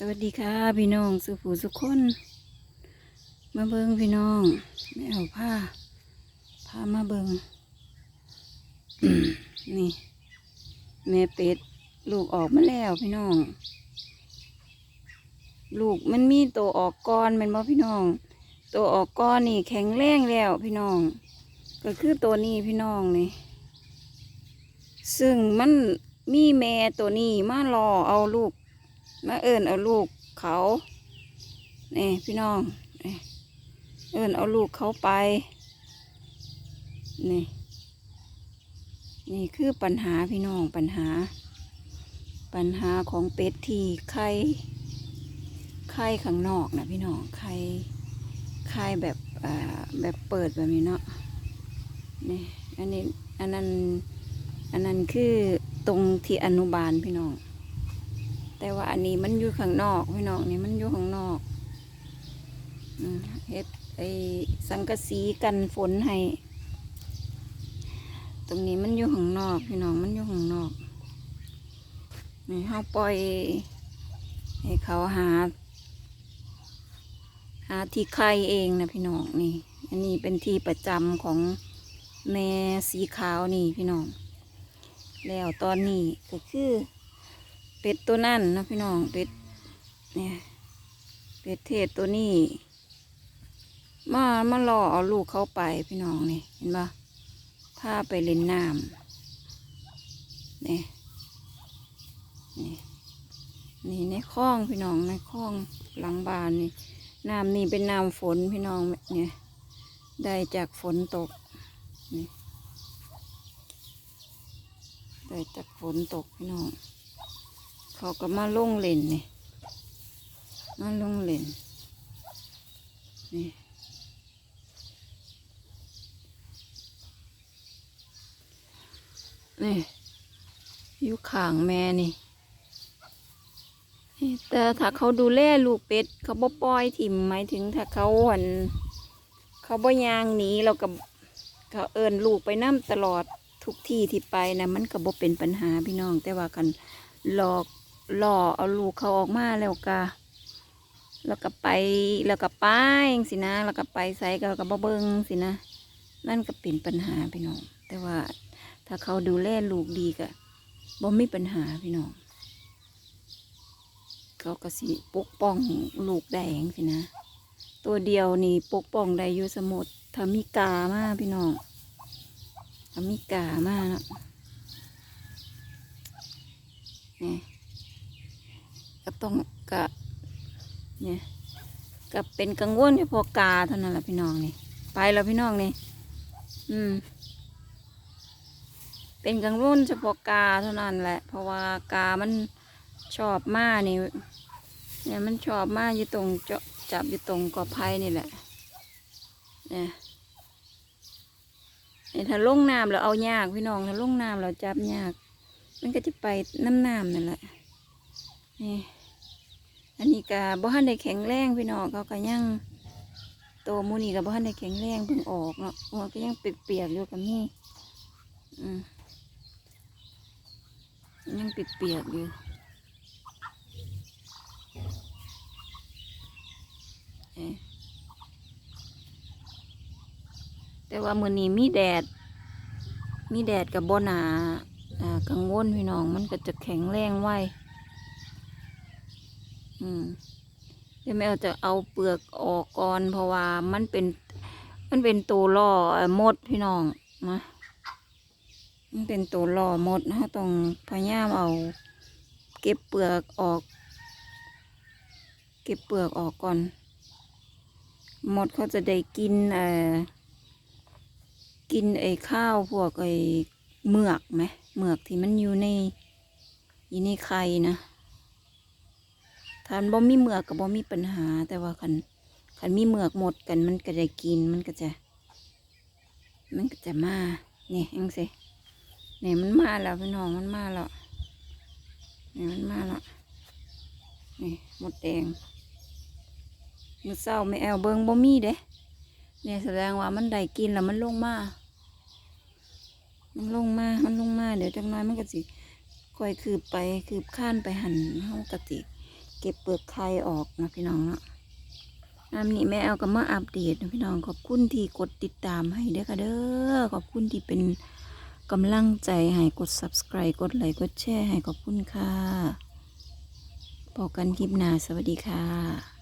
สวัสดีค่ะพี่น้องสุผูสุขคน มาเบิงพี่น้องไม่เอาผ้าผ้ามาเบิงนี่ แม่เป็ด ลูกออกมาแล้วพี่น้อง ลูกมันมีตัวออกก้อนมันบ่พี่น้อง ตัวออกก้อนนี่แข็งแรงแล้วพี่น้อง ก็คือตัวนี้พี่น้องนี่ ซึ่งมันมีแม่ตัวนี้มารอเอาลูก มาเอิญเอาลูกเขานี่พี่น้องเอิญเอาลูกเขาไป นี่ นี่คือปัญหาพี่น้องปัญหา ปัญหาของเป็ดที่ไข่ไข่ข้างนอกนะพี่น้องไข่ไข่แบบแบบเปิดแบบนี้เนาะนี่อันนี้อันนั้นอันนั้นคือตรงที่อนุบาลพี่น้อง แต่ว่าอันนี้มันอยู่ข้างนอกพี่น้องนี่มันอยู่ข้างนอกเฮ็ดไอ้สังกะสีกันฝนให้ ตรงนี้มันอยู่ข้างนอกพี่น้องมันอยู่ข้างนอกนี่เฮาปล่อยให้เขาหา หาที่ไข่เองนะพี่น้องนี่ อันนี้เป็นที่ประจำของแม่สีขาวนี่พี่น้อง แล้วตอนนี้ก็คือ เป็ดตัวนั่นนะพี่น้องเป็ดเนี่ยเป็ดเทศตัวนี้มามารอเอาลูกเขาไปพี่น้องนี่เห็นปะพาไปเล่นน้ำนี่นี่นี่ในคลองพี่น้องในคลองหลังบ้านนี่น้ำนี่เป็นน้ำฝนพี่น้องเนี่ยได้จากฝนตกนี่ได้จากฝนตกพี่น้อง เขาก็มาลงเล่นนี่มาลงเล่นนี่นี่อยู่ข้างแม่นี่นแต่ถ้าเขาดูแลลูกเป็ด เขาบ่ปล่อยถิ่มหมายถึงถ้าเขาหันเขาบ่ยางหนีเราก็เขาเอินลูกไปน้ำตลอดทุกที่ที่ไปนะมันก็บ่เป็นปัญหาพี่น้อง แต่ว่ากันหลอก หล่อเอาลูกเขาออกมาแล้วก็แล้วก็ไปแล้วก็ไปเองสินะ แล้วก็ไปใส่ก็ก็บ่เบิงสินะ นั่นก็เป็นปัญหาพี่น้อง แต่ว่าถ้าเขาดูแลลูกดีก็บ่มีปัญหาพี่น้อง เขาก็สิปกป้องลูกได้เองสินะ ตัวเดียวนี่ปกป้องได้อยู่สมุดถ้ามีกามาพี่น้องถ้ามีกามาเนาะนี่ ก็ต้องกะเนี่ยก็เป็นกังวลเฉพาะกาเท่านั้นแหละพี่น้องนี่ ไปแล้วพี่น้องนี่ อืม เป็นกังวลเฉพาะกาเท่านั้นแหละ เพราะว่ากามันชอบมานี่เนี่ยมันชอบมาอยู่ตรงจจับอยู่ตรงกอไผ่นี่แหละ เนี่ยนี่ถ้าลงน้ำเราเอายากพี่น้องถ้าลงน้ำเราจับยาก มันก็จะไปน้ำน้ำนั่นแหละ นี่ อันนี้ก็บ่ทันได้แข็งแรงพี่น้องเขาก็ยังโตมูนี่ก็บ่ทันได้แข็งแรงเพิ่งออกเนาะหัวก็ยังเปียกๆอยู่กับนี่อืมยังเปียกๆอยู่แต่ว่ามื้อนี้มีแดด มีแดดกับบ่หนาอ่ากังวลพี่น้องมันก็จะแข็งแรงไว อืมเดี๋ยวแม่เอาจะเอาเปลือกออกก่อนเพราะว่ามันเป็น มันเป็นตัวล่อเอ่อมดพี่น้องนะมันเป็นตัวล่อมดนะต้องพยายามเอา เก็บเปลือกออก เก็บเปลือกออกก่อนมดเขาจะได้กินเอ่อกินไอ้ข้าวพวกไอ้เมือกไหมเมือกที่มันอยู่ในอยู่ในไข่นะ ถ้ามันบ่มีเมือกก็บ่มีปัญหา แต่ว่าคันคันมีเมือกหมดกันมันก็ได้กินมันก็จะ มันก็จะมาเนี่ยยังสิเนี่ยมันมาแล้วพี่น้องมันมาแล้วเนี่ยมันมาแล้วนี่หมดแดงมือเศร้าไม่แอวเบิงบ่มีเด้เนี่ยแสดงว่ามันได้กินแล้วมันลงมามันลงมา มันลงมา เดี๋ยวจักหน้อยมันก็สิค่อยคืบไปคืบข้านไปหันเฮากะติ เก็บเปลือกไข่ออกนะพี่น้องเนาะน้ำนี่แม่เอาก็มาอัปเดตนะพี่น้องขอบคุณที่กดติดตามให้เด้อค่ะเด้อขอบคุณที่เป็นกำลังใจให้กด subscribe กดไลค์กดแชร์ให้ขอบคุณค่ะพบกันคลิปหน้าสวัสดีค่ะ